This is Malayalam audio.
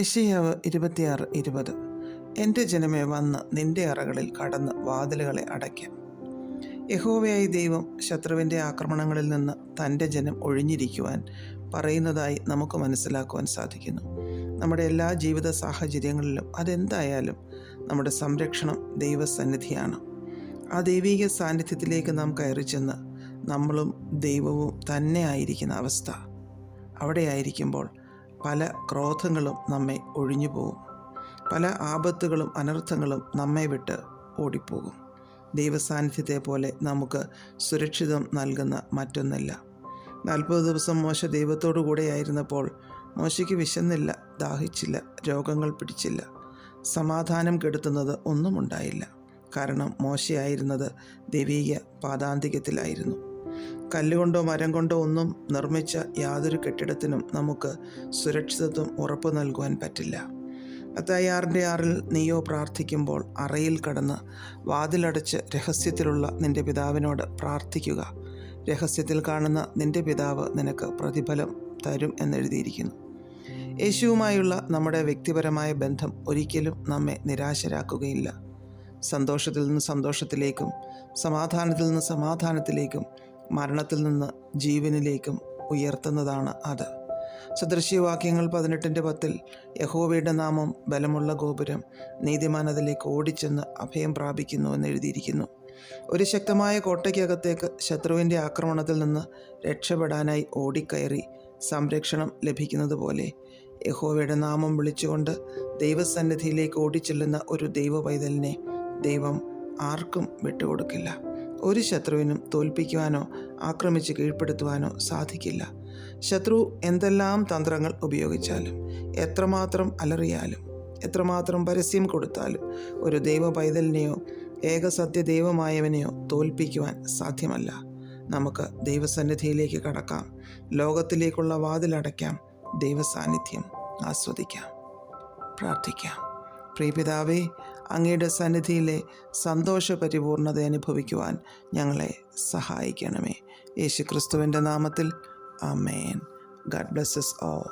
യശയാവ് ഇരുപത്തിയാറ് ഇരുപത്. എന്റെ ജനമേ വന്ന് നിന്റെ അറകളിൽ കടന്ന് വാതിലുകളെ അടയ്ക്കാം. യഹോവയായി ദൈവം ശത്രുവിന്റെ ആക്രമണങ്ങളിൽ നിന്ന് തന്റെ ജനം ഒഴിഞ്ഞിരിക്കുവാൻ പറയുന്നതായി നമുക്ക് മനസ്സിലാക്കുവാൻ സാധിക്കുന്നു. നമ്മുടെ എല്ലാ ജീവിത സാഹചര്യങ്ങളിലും അതെന്തായാലും നമ്മുടെ സംരക്ഷണം ദൈവസന്നിധിയാണ്. ആ ദൈവീക സാന്നിധ്യത്തിലേക്ക് നാം കയറി ചെന്ന് നമ്മളും ദൈവവും തന്നെ ആയിരിക്കുന്ന അവസ്ഥ. അവിടെ ആയിരിക്കുമ്പോൾ പല ക്രോധങ്ങളും നമ്മെ ഒഴിഞ്ഞു പോകും. പല ആപത്തുകളും അനർത്ഥങ്ങളും നമ്മെ വിട്ട് ഓടിപ്പോകും. ദൈവസാന്നിധ്യത്തെ പോലെ നമുക്ക് സുരക്ഷിതം നൽകുന്ന മറ്റൊന്നല്ല. നാൽപ്പത് ദിവസം മോശ ദൈവത്തോടു കൂടെയായിരുന്നപ്പോൾ മോശയ്ക്ക് വിശന്നില്ല ദാഹിച്ചില്ല രോഗങ്ങൾ പിടിച്ചില്ല. സമാധാനം കെടുത്തുന്നത് ഒന്നും ഉണ്ടായില്ല കാരണം മോശയായിരുന്നത് ദൈവീക പാദാന്തികത്തിലായിരുന്നു. കല്ലുകൊണ്ടോ മരം കൊണ്ടോ ഒന്നും നിർമ്മിച്ച യാതൊരു കെട്ടിടത്തിനും നമുക്ക് സുരക്ഷിതത്വം ഉറപ്പു നൽകുവാൻ പറ്റില്ല. അത്തായി ആറിന്റെ ആറിൽ നീയോ പ്രാർത്ഥിക്കുമ്പോൾ അറയിൽ കടന്ന് വാതിലടച്ച് രഹസ്യത്തിലുള്ള നിന്റെ പിതാവിനോട് പ്രാർത്ഥിക്കുക. രഹസ്യത്തിൽ കാണുന്ന നിന്റെ പിതാവ് നിനക്ക് പ്രതിഫലം തരും എന്നെഴുതിയിരിക്കുന്നു. യേശുവുമായുള്ള നമ്മുടെ വ്യക്തിപരമായ ബന്ധം ഒരിക്കലും നമ്മെ നിരാശരാക്കുകയില്ല. സന്തോഷത്തിൽ നിന്ന് സന്തോഷത്തിലേക്കും സമാധാനത്തിൽ നിന്ന് സമാധാനത്തിലേക്കും മരണത്തിൽ നിന്ന് ജീവനിലേക്കും ഉയർത്തുന്നതാണ് അത്. സദൃശ്യവാക്യങ്ങൾ പതിനെട്ടിന്റെ പത്തിൽ യഹോവയുടെ നാമം ബലമുള്ള ഗോപുരം നീതിമാൻ അതിലേക്ക് ഓടിച്ചെന്ന് അഭയം പ്രാപിക്കുന്നു എന്ന് എഴുതിയിരിക്കുന്നു. ഒരു ശക്തമായ കോട്ടയ്ക്കകത്തേക്ക് ശത്രുവിന്റെ ആക്രമണത്തിൽ നിന്ന് രക്ഷപ്പെടാനായി ഓടിക്കയറി സംരക്ഷണം ലഭിക്കുന്നത് പോലെ യഹോവയുടെ നാമം വിളിച്ചുകൊണ്ട് ദൈവസന്നിധിയിലേക്ക് ഓടിച്ചെല്ലുന്ന ഒരു ദൈവ പൈതലിനെ ദൈവം ആർക്കും വിട്ടുകൊടുക്കില്ല. ഒരു ശത്രുവിനും തോൽപ്പിക്കുവാനോ ആക്രമിച്ച് കീഴ്പ്പെടുത്തുവാനോ സാധിക്കില്ല. ശത്രു എന്തെല്ലാം തന്ത്രങ്ങൾ ഉപയോഗിച്ചാലും എത്രമാത്രം അലറിയാലും എത്രമാത്രം പരസ്യം കൊടുത്താലും ഒരു ദൈവ പൈതലിനെയോ ഏകസത്യ ദൈവമായവനെയോ തോൽപ്പിക്കുവാൻ സാധ്യമല്ല. നമുക്ക് ദൈവസന്നിധിയിലേക്ക് കടക്കാം. ലോകത്തിലേക്കുള്ള വാതിലടയ്ക്കാം. ദൈവസാന്നിധ്യം ആസ്വദിക്കാം. പ്രാർത്ഥിക്കാം. പ്രിയപിതാവേ അങ്ങയുടെ സന്നിധിയിലെ സന്തോഷ പരിപൂർണത അനുഭവിക്കുവാൻ ഞങ്ങളെ സഹായിക്കണമേ. യേശു ക്രിസ്തുവിന്റെ നാമത്തിൽ. അമേൻ ഗഡ് ബ്ലസ്സസ് ഓ